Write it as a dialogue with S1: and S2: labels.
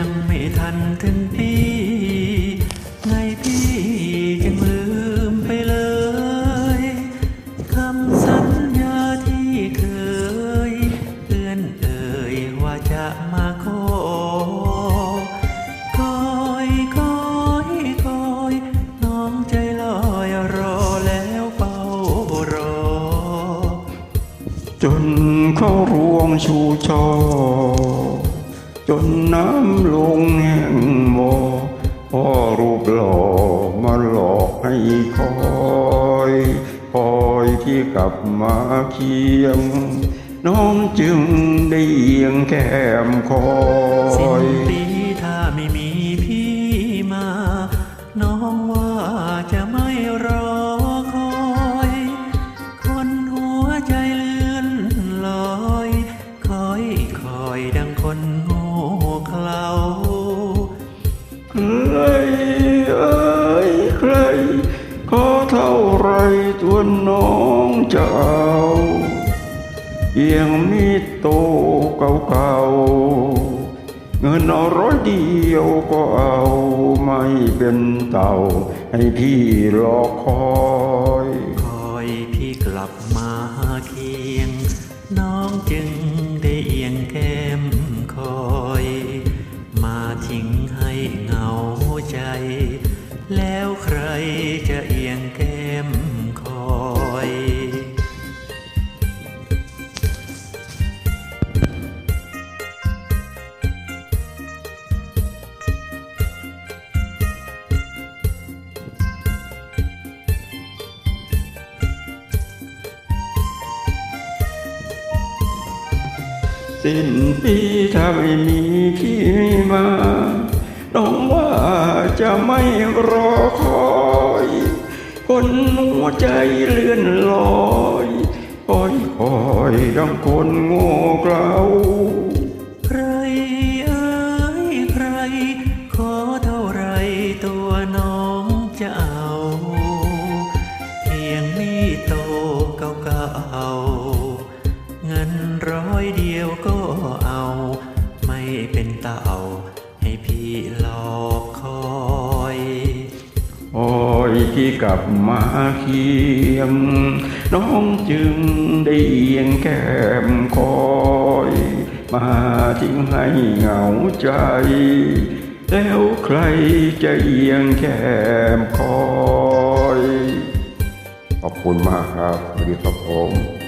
S1: ยังไม่ทันถึงปีไงพี่จึงลืมไปเลยคำสัญญาที่เคยเตือนเอ่ยว่าจะมาขอคอยคอยคอยน้องใจลอยรอแล้วเฝ้ารอ
S2: จนเขารวงชูช่อ จนน้ำลงแห้งมอพ่อรูปหล่อมาหลอกให้คอยคอยที่กลับมาเคียง
S1: น้องจึงได้เอียงแก้มคอสิ้นยปีถ้าไม่มี ไรตัวนน้องจะเอาเพียงมีดโตเก่าๆเงินเอาร้อยเดียวก็เอาไม่เป็นเต่า ให้พี่รอคอย
S2: คอยพี่กลับมาเคียง น้องจึงได้เอียงแก้มคอย มาทิ้งให้เหงาใจ แล้วใครจะ
S1: สิ้นปีถ้าไม่มีพี่มาน้องว่าจะไม่รอคอยคนหัวใจเลื่อนลอยคอยคอยดังคนโง่เกลา
S2: เงินร้อยเดียวก็เอา ไม่เป็นเต่าให้พี่หลอกคอย
S1: โอ้ยที่กลับมาเคียง น้องจึงได้เอียงแก้มคอย มาทิ้งให้เหงาใจ แล้วใครจะเอียงแก้มคอย ขอบคุณมากครับสวัสดีครับผม